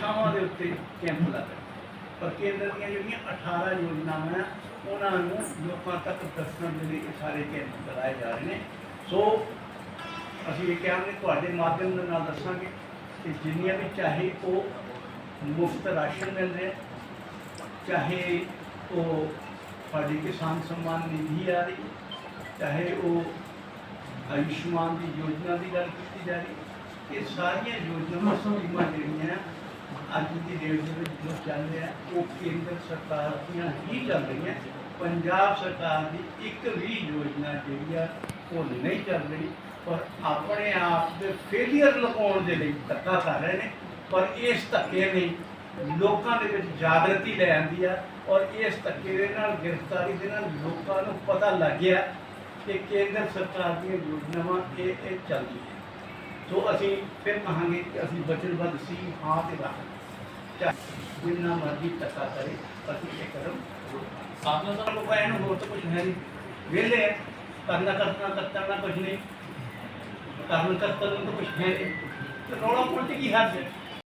ਥਾਵਾਂ ਦੇ ਉੱਤੇ ਕੈਂਪ ਲੱਗ ਰਹੇ। ਪਰ ਕੇਂਦਰ ਦੀਆਂ ਜਿਹੜੀਆਂ 18 ਯੋਜਨਾਵਾਂ ਉਹਨਾਂ ਨੂੰ ਲੋਕਾਂ ਤੱਕ ਦੱਸਣ ਦੇ ਲਈ ਇਹ ਸਾਰੇ ਕੈਂਪ ਚਲਾਏ ਜਾ ਰਹੇ ਨੇ। ਸੋ ਅਸੀਂ ਇਹ ਕਹਾਂਗੇ ਤੁਹਾਡੇ ਮਾਧਿਅਮ ਦੇ ਨਾਲ ਦੱਸਾਂਗੇ ਕਿ ਜਿੰਨੀਆਂ ਵੀ ਚਾਹੇ ਉਹ ਮੁਫਤ ਰਾਸ਼ਨ ਮਿਲ ਰਿਹਾ ਚਾਹੇ ਉਹ ਸਾਡੀ ਕਿਸਾਨ ਸਨਮਾਨ ਨਿਧੀ ਆ ਰਹੀ, ਚਾਹੇ ਉਹ ਆਯੁਸ਼ਮਾਨ ਦੀ ਯੋਜਨਾ ਦੀ ਗੱਲ ਕੀਤੀ ਜਾ ਰਹੀ, ਇਹ ਸਾਰੀਆਂ ਯੋਜਨਾਵਾਂ ਸਕੀਮਾਂ ਜਿਹੜੀਆਂ ਅੱਜ ਦੀ ਡੇਟ ਦੇ ਵਿੱਚ ਜੋ ਚੱਲ ਰਿਹਾ ਉਹ ਕੇਂਦਰ ਸਰਕਾਰ ਦੀਆਂ ਹੀ ਚੱਲ ਰਹੀਆਂ। ਪੰਜਾਬ ਸਰਕਾਰ ਦੀ ਇੱਕ ਵੀ ਯੋਜਨਾ ਜਿਹੜੀ ਆ, ਉਹ ਨਹੀਂ ਚੱਲ ਰਹੀ। ਪਰ ਆਪਣੇ ਆਪ ਦੇ ਫੇਲੀਅਰ ਲਗਾਉਣ ਦੇ ਲਈ ਧੱਕਾ ਕਰ ਰਹੇ ਨੇ। ਪਰ ਇਸ ਧੱਕੇ ਨੇ ਲੋਕਾਂ ਦੇ ਵਿੱਚ ਜਾਗਰਤੀ ਲੈ ਆਂਦੀ ਆ ਔਰ ਇਸ ਧੱਕੇ ਦੇ ਨਾਲ, ਗ੍ਰਿਫਤਾਰੀ ਦੇ ਨਾਲ ਲੋਕਾਂ ਨੂੰ ਪਤਾ ਲੱਗ ਗਿਆ ਕਿ ਕੇਂਦਰ ਸਰਕਾਰ ਦੀਆਂ ਯੋਜਨਾਵਾਂ ਇਹ ਇਹ ਚੱਲਦੀਆਂ ਸੋ ਅਸੀਂ ਫਿਰ ਕਹਾਂਗੇ ਕਿ ਅਸੀਂ ਵਚਨਬੱਧ ਸੀ, ਹਾਂ ਤੇ ਰੱਖ ਚਾਹੇ ਜਿੰਨਾ ਮਰਜ਼ੀ ਧੱਕਾ ਕਰੇ, ਅਸੀਂ ਇਹ ਕਦਮ ਸਾਹਮਣੇ ਤਾਂ ਲੋਕਾਂ ਇਹਨੂੰ ਹੋਰ ਤਾਂ ਕੁਝ ਹੈ ਨਹੀਂ। ਵਿਹਲੇ ਹੈ ਕਰਨਾ ਕਰਨਾ ਕਰਨਾ ਕੁਝ ਨਹੀਂ। ਕਰਨ ਕਰਤਨ ਨੂੰ ਤਾਂ ਕੁਝ ਹੈ ਨਹੀਂ। ਤੇ ਰੌਲਾ ਪੁੱਟ ਕੀ ਹੱਦ ਹੈ?